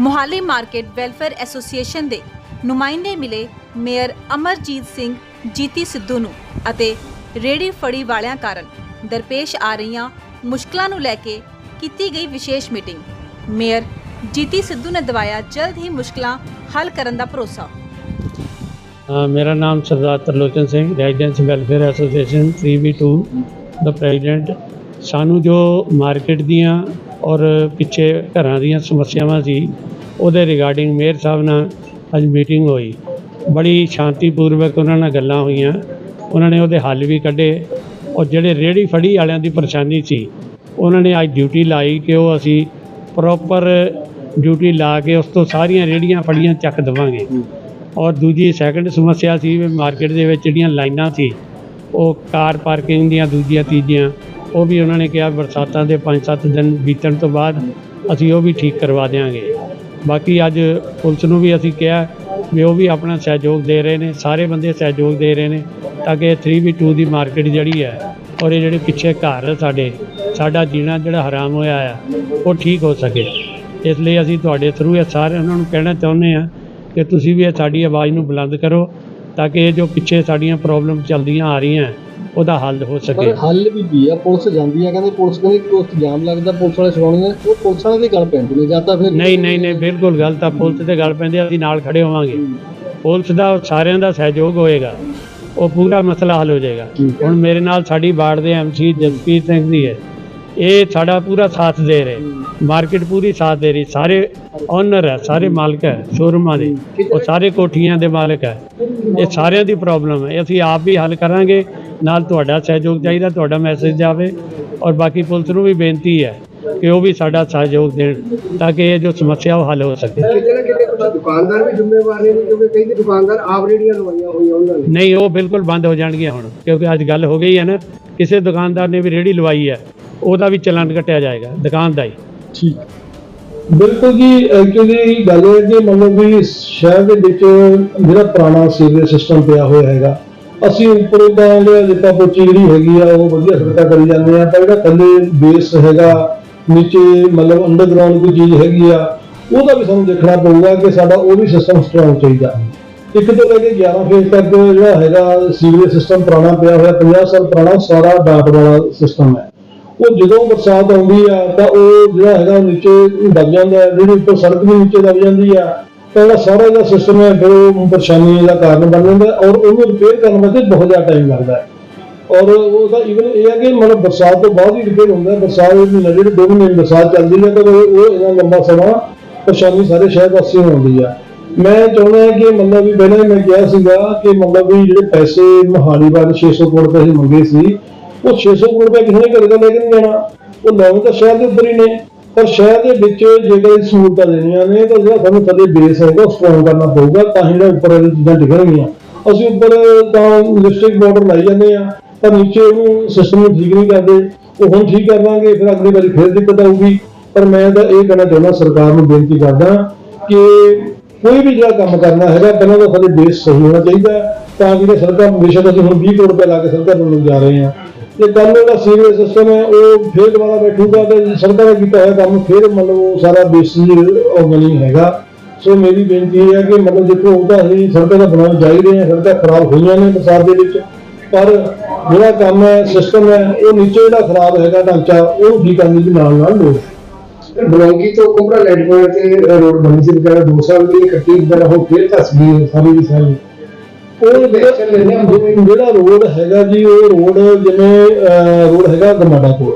Mohali market welfare association ਦੇ ਨੁਮਾਇੰਦੇ ਮਿਲੇ ਮੇਅਰ ਅਮਰਜੀਤ ਸਿੰਘ, ਜੀਤੀ ਸਿੱਧੂ ਨੂੰ ਅਤੇ ਰੇੜੀ ਫੜੀ ਵਾਲਿਆਂ ਕਾਰਨ ਦਰਪੇਸ਼ ਆ ਰਹੀਆਂ ਮੁਸ਼ਕਲਾਂ ਨੂੰ ਲੈ ਕੇ ਕੀਤੀ ਗਈ ਵਿਸ਼ੇਸ਼ ਮੀਟਿੰਗ। ਮੇਅਰ ਜੀਤੀ ਸਿੱਧੂ ਨੇ ਦਵਾਇਆ, ਜਲਦ ਹੀ ਮੁਸ਼ਕਲਾਂ ਹੱਲ ਕਰਨ ਦਾ ਭਰੋਸਾ। ਮੇਰਾ ਨਾਮ Sardar Tarlochan Singh, residents welfare association 3v2 ਦਾ ਪ੍ਰੈਜ਼ੀਡੈਂਟ ਸਾਨੂੰ ਜੋ ਮਾਰਕੀਟ ਦੀਆਂ ਔਰ ਪਿੱਛੇ ਘਰਾਂ ਦੀਆਂ ਸਮੱਸਿਆਵਾਂ ਸੀ। ਉਹਦੇ ਰਿਗਾਰਡਿੰਗ ਮੇਅਰ ਸਾਹਿਬ ਨਾਲ ਅੱਜ ਮੀਟਿੰਗ ਹੋਈ। ਬੜੀ ਸ਼ਾਂਤੀਪੂਰਵਕ ਉਹਨਾਂ ਨਾਲ ਗੱਲਾਂ ਹੋਈਆਂ। ਉਹਨਾਂ ਨੇ ਉਹਦੇ ਹੱਲ ਵੀ ਕੱਢੇ। ਔਰ ਜਿਹੜੇ ਰੇਹੜੀ ਫੜੀ ਵਾਲਿਆਂ ਦੀ ਪਰੇਸ਼ਾਨੀ ਸੀ, ਉਹਨਾਂ ਨੇ ਅੱਜ ਡਿਊਟੀ ਲਾਈ ਕਿ ਉਹ ਅਸੀਂ ਪ੍ਰੋਪਰ ਡਿਊਟੀ ਲਾ ਕੇ ਉਸ ਤੋਂ ਸਾਰੀਆਂ ਰੇਹੜੀਆਂ ਫੜੀਆਂ, ਚੱਕ ਦੇਵਾਂਗੇ। ਔਰ ਦੂਜੀ ਸੈਕੰਡ ਸਮੱਸਿਆ ਸੀ ਵੀ ਮਾਰਕੀਟ ਦੇ ਵਿੱਚ ਜਿਹੜੀਆਂ ਲਾਈਨਾਂ ਸੀ, ਉਹ ਕਾਰ ਪਾਰਕਿੰਗ ਦੀਆਂ, ਦੂਜੀਆਂ, ਤੀਜੀਆਂ। ਉਹ ਵੀ ਉਹਨਾਂ ਨੇ ਕਿਹਾ ਬਰਸਾਤਾਂ ਦੇ 5-7 ਦਿਨ ਬੀਤਣ ਤੋਂ ਬਾਅਦ ਅਸੀਂ ਉਹ ਵੀ ਠੀਕ ਕਰਵਾ ਦੇਵਾਂਗੇ ਬਾਕੀ ਅੱਜ ਪੁਲਿਸ ਨੂੰ ਵੀ ਅਸੀਂ ਕਿਹਾ ਵੀ ਉਹ ਵੀ ਆਪਣਾ ਸਹਿਯੋਗ ਦੇ ਰਹੇ ਨੇ, ਸਾਰੇ ਬੰਦੇ ਸਹਿਯੋਗ ਦੇ ਰਹੇ ਨੇ ਤਾਂ ਕਿ 3v2 ਦੀ ਮਾਰਕੀਟ ਜਿਹੜੀ ਹੈ ਔਰ ਇਹ ਜਿਹੜੇ ਪਿੱਛੇ ਘਰ ਸਾਡੇ, ਸਾਡਾ ਜੀਣਾ ਜਿਹੜਾ ਹਰਾਮ ਹੋਇਆ ਆ, ਉਹ ਠੀਕ ਹੋ ਸਕੇ। ਇਸ ਲਈ ਅਸੀਂ ਤੁਹਾਡੇ ਥਰੂ ਇਹ ਸਾਰੇ ਉਹਨਾਂ ਨੂੰ ਕਹਿਣਾ ਚਾਹੁੰਦੇ ਆ ਕਿ ਤੁਸੀਂ ਵੀ ਇਹ ਸਾਡੀ ਆਵਾਜ਼ ਨੂੰ ਬੁਲੰਦ ਕਰੋ ਤਾਂ ਕਿ ਇਹ ਜੋ ਪਿੱਛੇ ਸਾਡੀਆਂ ਪ੍ਰੋਬਲਮ ਚੱਲਦੀਆਂ ਆ ਰਹੀਆਂ ਉਹਦਾ ਹੱਲ ਹੋ ਸਕੇ। ਪਰ ਹੱਲ ਵੀ ਵੀ ਆ ਪੁਲਿਸ ਜਾਂਦੀ ਆ ਕਹਿੰਦੇ ਪੁਲਿਸ ਕਹਿੰਦੀ ਕੋਈ ਜਾਮ ਲੱਗਦਾ ਪੁਲਿਸ ਵਾਲੇ ਛਡਾਉਣੇ ਨੇ ਉਹ ਪੁਲਿਸ ਵਾਲੇ ਦੀ ਗੱਲ ਪੈਂਦੀ ਨੇ ਜਾਂ ਤਾਂ ਫਿਰ ਨਹੀਂ ਨਹੀਂ ਨਹੀਂ ਬਿਲਕੁਲ ਗਲਤ ਆ ਪੁਲਿਸ ਤੇ ਗੱਲ ਪੈਂਦੀ ਆ, ਅਸੀਂ ਨਾਲ ਖੜੇ ਹੋਵਾਂਗੇ। ਪੁਲਿਸ ਦਾ ਸਾਰਿਆਂ ਦਾ ਸਹਿਯੋਗ ਹੋਏਗਾ ਉਹ ਪੂਰਾ ਮਸਲਾ ਹੱਲ ਹੋ ਜਾਏਗਾ। ਠੀਕ ਹੈ। ਹੁਣ ਮੇਰੇ ਨਾਲ ਸਾਡੀ ਵਾਰਡ ਦੇ ਐਮਸੀ ਜਸਪੀਰ ਸਿੰਘ ਜੀ ਹੈ। ਇਹ ਸਾਡਾ ਪੂਰਾ ਸਾਥ ਦੇ ਰਹੇ। ਮਾਰਕੀਟ ਪੂਰੀ ਸਾਥ ਦੇ ਰਹੀ। ਸਾਰੇ ਓਨਰ ਹੈ ਸਾਰੇ ਮਾਲਕ ਹੈ ਸ਼ੋਰੂਮਾਂ ਦੇ। ਉਹ ਸਾਰੇ ਕੋਠੀਆਂ ਦੇ ਮਾਲਕ ਹੈ। ਇਹ ਸਾਰਿਆਂ ਦੀ ਪ੍ਰੋਬਲਮ ਹੈ। ਅਸੀਂ ਆਪ ਵੀ ਹੱਲ ਕਰਾਂਗੇ। ਨਾਲ ਤੁਹਾਡਾ ਸਹਿਯੋਗ ਚਾਹੀਦਾ ਤੁਹਾਡਾ ਮੈਸੇਜ ਜਾਵੇ। ਔਰ ਬਾਕੀ ਪੁਲਿਸ ਨੂੰ ਵੀ ਬੇਨਤੀ ਹੈ ਕਿ ਉਹ ਵੀ ਸਾਡਾ ਸਹਿਯੋਗ ਦੇਣ ਤਾਂ ਕਿ ਇਹ ਜੋ ਸਮੱਸਿਆ ਉਹ ਹੱਲ ਹੋ ਸਕੇ। ਦੁਕਾਨਦਾਰ ਵੀ ਜ਼ਿੰਮੇਵਾਰ ਨੇ? ਕਿਉਂਕਿ ਕਈ ਦੁਕਾਨਦਾਰ ਆਪ ਰੇੜੀਆਂ ਲਵਾਈਆਂ ਹੋਈਆਂ ਉਹਨਾਂ ਨੇ। ਨਹੀਂ ਉਹ ਬਿਲਕੁਲ ਬੰਦ ਹੋ ਜਾਣਗੀਆਂ ਹੁਣ। ਕਿਉਂਕਿ ਅੱਜ ਗੱਲ ਹੋ ਗਈ ਹੈ ਨਾ ਕਿਸੇ ਦੁਕਾਨਦਾਰ ਨੇ ਵੀ ਰੇੜੀ ਲਵਾਈ ਹੈ। ਉਹਦਾ ਵੀ ਚਲਾਨ ਕੱਟਿਆ ਜਾਏਗਾ, ਦੁਕਾਨ ਦਾ ਹੀ। ਠੀਕ। ਬਿਲਕੁਲ ਜੀ ਐਕਚੁਅਲੀ ਗੱਲ ਇਹ ਹੈ ਕਿ ਮਤਲਬ ਵੀ ਸ਼ਹਿਰ ਦੇ ਵਿੱਚ ਜਿਹੜਾ ਪੁਰਾਣਾ ਸੀਵਰੇਜ ਸਿਸਟਮ ਪਿਆ ਹੋਇਆ ਹੈਗਾ, ਅਸੀਂ ਉੱਪਰੋਂ ਤਾਂ ਜਿਹੜਾ ਲਿਪਾ ਪੋਚੀ ਜਿਹੜੀ ਹੈਗੀ ਆ, ਉਹ ਵਧੀਆ ਸੜਕਾਂ ਕਰੀ ਜਾਂਦੇ ਆ, ਤਾਂ ਜਿਹੜਾ ਥੱਲੇ ਬੇਸ ਹੈਗਾ, ਨੀਚੇ ਮਤਲਬ ਅੰਡਰਗਰਾਉਂਡ ਕੋਈ ਚੀਜ਼ ਹੈਗੀ ਆ, ਉਹਦਾ ਵੀ ਸਾਨੂੰ ਦੇਖਣਾ ਪਊਗਾ ਕਿ ਸਾਡਾ ਉਹ ਵੀ ਸਿਸਟਮ ਸਟਰੋਂਗ ਚਾਹੀਦਾ ਇੱਕ ਤੋਂ ਲੈ ਕੇ 11 ਫੇਸ ਤੱਕ ਜਿਹੜਾ ਹੈਗਾ ਸੀਵਰੇਜ ਸਿਸਟਮ ਪੁਰਾਣਾ ਪਿਆ ਹੋਇਆ 50 ਸਾਲ ਪੁਰਾਣਾ ਸਾਰਾ ਡਾਟ ਵਾਲਾ ਸਿਸਟਮ ਹੈ। ਉਹ ਜਦੋਂ ਬਰਸਾਤ ਆਉਂਦੀ ਆ, ਤਾਂ ਉਹ ਜਿਹੜਾ ਹੈਗਾ ਉਹ ਨੀਚੇ ਦਬ ਜਾਂਦਾ ਜਿਹੜੀ ਉੱਪਰ ਸੜਕ ਦੇ ਨੀਚੇ ਦਬ ਜਾਂਦੀ ਆ, ਤਾਂ ਉਹਦਾ ਸਾਰਾ ਜਿਹੜਾ ਸਿਸਟਮ ਹੈ, ਫਿਰ ਉਹ ਪਰੇਸ਼ਾਨੀ ਦਾ ਕਾਰਨ ਬਣ ਜਾਂਦਾ ਔਰ ਉਹਨੂੰ ਰਿਪੇਅਰ ਕਰਨ ਵਾਸਤੇ ਬਹੁਤ ਜ਼ਿਆਦਾ ਟਾਈਮ ਲੱਗਦਾ ਹੈ। ਔਰ ਉਹਦਾ ਇਵਨ ਇਹ ਹੈ ਕਿ ਮਤਲਬ ਬਰਸਾਤ ਤੋਂ ਬਾਅਦ ਹੀ ਰਿਪੇਅਰ ਹੁੰਦਾ ਬਰਸਾਤ ਦੇ ਮਹੀਨੇ, ਜਿਹੜੇ ਦੋ ਮਹੀਨੇ ਬਰਸਾਤ ਚੱਲਦੀ ਹੈ, ਤਾਂ ਉਹ ਉਹ ਇਹਨਾਂ ਲੰਬਾ ਸਮਾਂ ਪਰੇਸ਼ਾਨੀ ਸਾਰੇ ਸ਼ਹਿਰ ਵਾਸੀਆਂ ਨੂੰ ਆਉਂਦੀ ਆ। ਮੈਂ ਚਾਹੁੰਦਾ ਹਾਂ ਕਿ ਮਤਲਬ ਵੀ ਪਹਿਲਾਂ ਹੀ ਮੈਂ ਕਿਹਾ ਸੀਗਾ ਕਿ ਮਤਲਬ ਵੀ ਜਿਹੜੇ ਪੈਸੇ ਮਹਾਲੀ ਵਾਲੇ 600 ਕਰੋੜ ਪੈਸੇ ਮੰਗੇ ਸੀ ਉਹ 600 ਕਰੋੜ ਰੁਪਏ ਕਿਸੇ ਨੇ ਘਰੇ ਦਾ ਲੈ ਕੇ ਨਹੀਂ ਜਾਣਾ। ਉਹ ਲਾਉਣ ਤਾਂ ਸ਼ਹਿਰ ਦੇ ਉੱਪਰ ਹੀ ਨੇ। ਪਰ ਸ਼ਹਿਰ ਦੇ ਵਿੱਚ ਜੇਕਰ ਇਹ ਸਹੂਲਤਾਂ ਦੇਣੀਆਂ ਨੇ, ਤਾਂ ਜਿਹੜਾ ਸਾਨੂੰ ਥੱਲੇ ਬੇਸ ਹੈਗਾ, ਉਹ ਸਟਰੋਂਗ ਕਰਨਾ ਪਊਗਾ। ਤਾਂ ਹੀ ਜਿਹੜਾ ਉੱਪਰ ਇਹ ਚੀਜ਼ਾਂ ਡਿੱਗਣਗੀਆਂ ਅਸੀਂ ਉੱਪਰ ਤਾਂ ਲਿਪਸਟਿਕ ਬਾਰਡਰ ਲਾਈ ਜਾਂਦੇ ਆ ਪਰ ਨੀਚੇ ਉਹਨੂੰ ਸਿਸਟਮ ਨੂੰ ਠੀਕ ਨਹੀਂ ਕਰਦੇ। ਉਹ ਹੁਣ ਠੀਕ ਕਰ ਲਾਂਗੇ, ਫਿਰ ਅਗਲੀ ਵਾਰੀ ਫਿਰ ਦਿੱਕਤ ਆਊਗੀ। ਪਰ ਮੈਂ ਤਾਂ ਇਹ ਕਹਿਣਾ ਚਾਹੁੰਦਾ, ਸਰਕਾਰ ਨੂੰ ਬੇਨਤੀ ਕਰਦਾ ਕਿ ਕੋਈ ਵੀ ਜਿਹੜਾ ਕੰਮ ਕਰਨਾ ਹੈਗਾ, ਪਹਿਲਾਂ ਤਾਂ ਸਾਡੇ ਬੇਸ ਸਹੀ ਹੋਣਾ ਚਾਹੀਦਾ ਤਾਂ ਕਿ ਸਰਕਾਰ ਬੇਸ਼ੱਕ ਅਸੀਂ ਹੁਣ 20 ਕਰੋੜ ਰੁਪਏ ਲਾ ਕੇ ਸਰਕਾਰ ਬਣਾਉਣ ਜਾ ਰਹੇ ਹਾਂ ਤੇ ਕੱਲ ਨੂੰ ਦਾ ਸੀਵਰੇਜ ਸਿਸਟਮ ਹੈ, ਉਹ ਫੇਰ ਦੁਬਾਰਾ ਬੈਠੂਗਾ ਤੇ ਸੜਕਾਂ ਨੇ ਕੀਤਾ ਹੋਇਆ ਕੰਮ, ਫੇਰ ਮਤਲਬ ਉਹ ਸਾਰਾ ਬੇਸ ਆਰਗਨਿੰਗ ਹੈਗਾ। ਸੋ ਮੇਰੀ ਬੇਨਤੀ ਇਹ ਹੈ ਕਿ ਮਤਲਬ ਦੇਖੋ, ਉਹ ਤਾਂ ਅਸੀਂ ਸੜਕਾਂ ਦਾ ਬਣਾਉਣ ਜਾ ਰਹੇ ਹਾਂ, ਸੜਕਾਂ ਖਰਾਬ ਹੋਈਆਂ ਨੇ ਬਰਸਾਤ ਦੇ ਵਿੱਚ। ਪਰ ਜਿਹੜਾ ਕੰਮ ਹੈ ਸਿਸਟਮ ਹੈ, ਉਹ ਨੀਚੇ ਜਿਹੜਾ ਖਰਾਬ ਹੈਗਾ ਢਾਂਚਾ, ਉਹ ਠੀਕ ਕਰਨ ਦੀ ਨਾਲ ਨਾਲ ਲੋੜ ਬਲੌਂਗੀ ਤੋਂ ਕੁੰਭਰਾ ਲੈਂਡ ਤੇ ਰੋਡ ਬਣੀ ਸੀ ਵਗੈਰਾ ਦੋ ਸਾਲ ਦੀ ਕੱਟੀ ਵਗੈਰਾ ਹੋ ਫਿਰ ਧਸ ਗਈ ਸਾਰੀ ਦੀ ਸਾਰੀ। ਉਹ ਜਿਹੜਾ ਜਿਹੜਾ ਰੋਡ ਹੈਗਾ ਜੀ ਉਹ ਰੋਡ ਜਿਵੇਂ ਰੋਡ ਹੈਗਾ ਗਮਾਡਾ ਕੋਲ।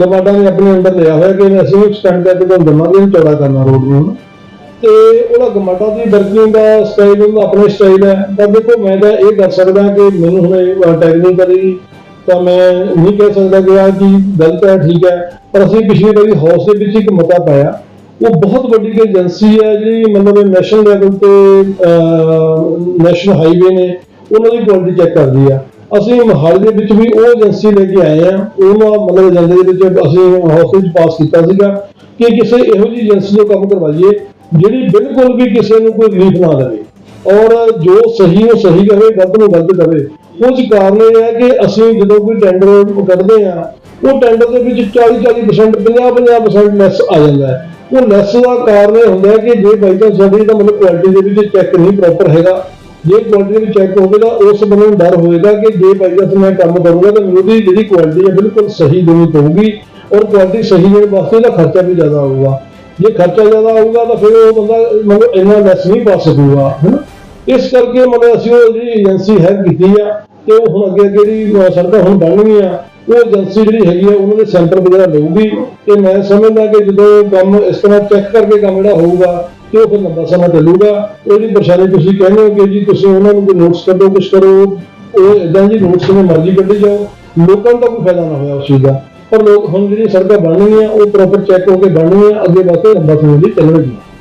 ਗਮਾਡਾ ਨੇ ਆਪਣੇ ਅੰਡਰ ਲਿਆ ਹੋਇਆ ਕਿ ਅਸੀਂ ਐਕਸਟੈਂਡ ਕਰਕੇ ਤੁਹਾਨੂੰ ਦਵਾਂਗੇ ਇਹਨੂੰ ਚੌੜਾ ਕਰਨਾ ਰੋਡ ਨੂੰ। ਤੇ ਉਹਦਾ ਗਮਾਡਾ ਦੀ ਵਰਕਿੰਗ ਦਾ ਸਟਾਈਲ ਉਹਦਾ ਆਪਣਾ ਸਟਾਈਲ ਹੈ। ਤਾਂ ਦੇਖੋ ਮੈਂ ਤਾਂ ਇਹ ਕਰ ਸਕਦਾ ਕਿ ਮੈਨੂੰ ਹੁਣ ਟੈਕਨੀਕਲੀ ਤਾਂ ਮੈਂ ਨਹੀਂ ਕਹਿ ਸਕਦਾ ਕਿ ਆਹ ਚੀਜ਼ ਗਲਤ ਹੈ ਠੀਕ ਹੈ। ਪਰ ਅਸੀਂ ਪਿਛਲੀ ਵਾਰੀ ਹਾਊਸ ਦੇ ਵਿੱਚ ਇੱਕ ਮਤਾ ਪਾਇਆ। ਉਹ ਬਹੁਤ ਵੱਡੀ ਏਜੰਸੀ ਹੈ ਜਿਹੜੀ ਮਤਲਬ ਨੈਸ਼ਨਲ ਲੈਵਲ ਤੇ ਨੈਸ਼ਨਲ ਹਾਈਵੇ ਨੇ, ਉਹਨਾਂ ਦੀ ਕੁਆਲਿਟੀ ਚੈੱਕ ਕਰਦੀ ਆ। ਅਸੀਂ ਮੋਹਾਲੀ ਦੇ ਵਿੱਚ ਵੀ ਉਹ ਏਜੰਸੀ ਲੈ ਕੇ ਆਏ ਆ, ਉਹਨਾਂ ਮਤਲਬ ਏਜੰਸੀ ਦੇ ਵਿੱਚ ਅਸੀਂ ਹਾਊਸ ਵਿੱਚ ਪਾਸ ਕੀਤਾ ਸੀਗਾ ਕਿ ਕਿਸੇ ਇਹੋ ਜਿਹੀ ਏਜੰਸੀ ਤੋਂ ਕੰਮ ਕਰਵਾਈਏ, ਜਿਹੜੀ ਬਿਲਕੁਲ ਵੀ ਕਿਸੇ ਨੂੰ ਕੋਈ ਰਿਲੀਫ ਨਾ ਦੇਵੇ। ਔਰ ਜੋ ਸਹੀ ਉਹ ਸਹੀ ਕਰੇ ਗਲਤ ਨੂੰ ਗਲਤ ਕਰੇ ਉਸ ਕਾਰਨ ਇਹ ਹੈ ਕਿ ਅਸੀਂ ਜਦੋਂ ਕੋਈ ਟੈਂਡਰ ਕੱਢਦੇ ਆ, ਉਹ ਟੈਂਡਰ ਦੇ ਵਿੱਚ 40 40% 50 50% ਲੈਸ ਆ ਜਾਂਦਾ ਹੈ। ਉਹ ਲੈਸ ਦਾ ਕਾਰਨ ਇਹ ਹੁੰਦਾ ਕਿ ਜੇ ਬਾਈ ਚਾਂਸ ਸਾਡੀ ਦਾ ਮਤਲਬ ਕੁਆਲਿਟੀ ਦੇ ਵਿੱਚ ਚੈੱਕ ਨਹੀਂ ਪ੍ਰੋਪਰ ਹੈਗਾ। ਜੇ ਕੁਆਲਿਟੀ ਦੇ ਵਿੱਚ ਚੈੱਕ ਹੋਵੇਗਾ, ਉਸ ਬੰਦੇ ਨੂੰ ਡਰ ਹੋਵੇਗਾ ਕਿ ਜੇ ਬਾਈ ਚਾਂਸ ਮੈਂ ਕੰਮ ਕਰੂੰਗਾ ਤਾਂ ਮੈਨੂੰ ਉਹਦੀ ਜਿਹੜੀ ਕੁਆਲਿਟੀ ਹੈ ਬਿਲਕੁਲ ਸਹੀ ਦੇਣੀ ਪਊਗੀ ਔਰ ਕੁਆਲਿਟੀ ਸਹੀ ਦੇਣ ਵਾਸਤੇ ਉਹਦਾ ਖਰਚਾ ਵੀ ਜ਼ਿਆਦਾ ਆਊਗਾ। ਜੇ ਖਰਚਾ ਜ਼ਿਆਦਾ ਆਊਗਾ ਤਾਂ ਫਿਰ ਉਹ ਬੰਦਾ ਮਤਲਬ ਇੰਨਾ ਲੈਸ ਨਹੀਂ ਪਾ ਸਕੂਗਾ ਹੈਨਾ ਇਸ ਕਰਕੇ ਮਤਲਬ ਅਸੀਂ ਉਹ ਜਿਹੜੀ ਏਜੰਸੀ ਹੈ ਕੀਤੀ ਆ ਤੇ ਉਹ ਹੁਣ ਅੱਗੇ ਅੱਗੇ ਜਿਹੜੀ ਅਹ ਸੜਕਾਂ ਹੁਣ ਗਈਆਂ ਉਹ ਏਜੰਸੀ ਜਿਹੜੀ ਹੈਗੀ ਆ, ਉਹਨਾਂ ਦੇ ਸੈਂਟਰ ਵਗੈਰਾ ਲਊਗੀ ਤੇ ਮੈਂ ਸਮਝਦਾ ਕਿ ਜਦੋਂ ਕੰਮ ਇਸ ਤਰ੍ਹਾਂ ਚੈੱਕ ਕਰਕੇ ਕੰਮ ਜਿਹੜਾ ਹੋਊਗਾ ਤੇ ਉਹ ਫਿਰ ਲੰਬਾ ਸਮਾਂ ਚੱਲੂਗਾ। ਉਹ ਪਰੇਸ਼ਾਨੀ ਤੁਸੀਂ ਕਹਿੰਦੇ ਹੋ ਕਿ ਜੀ ਤੁਸੀਂ ਉਹਨਾਂ ਨੂੰ ਕੋਈ ਨੋਟਸ ਕੱਢੋ, ਕੁਛ ਕਰੋ, ਉਹ ਇਦਾਂ ਜੀ ਨੋਟਸ ਕਿਵੇਂ ਮਰਜ਼ੀ ਕੱਢੀ ਜਾਓ। ਲੋਕਾਂ ਨੂੰ ਤਾਂ ਕੋਈ ਫਾਇਦਾ ਨਾ ਹੋਇਆ ਉਸ ਚੀਜ਼ ਦਾ। ਪਰ ਲੋਕ ਹੁਣ ਜਿਹੜੀ ਸੜਕਾਂ ਬਣਨਗੀਆਂ ਉਹ ਪ੍ਰੋਪਰ ਚੈੱਕ ਹੋ ਕੇ ਬਣਨਗੀਆਂ ਅੱਗੇ ਵਾਸਤੇ ਲੰਬਾ ਸਮੇਂ ਲਈ ਚੱਲਣਗੀਆਂ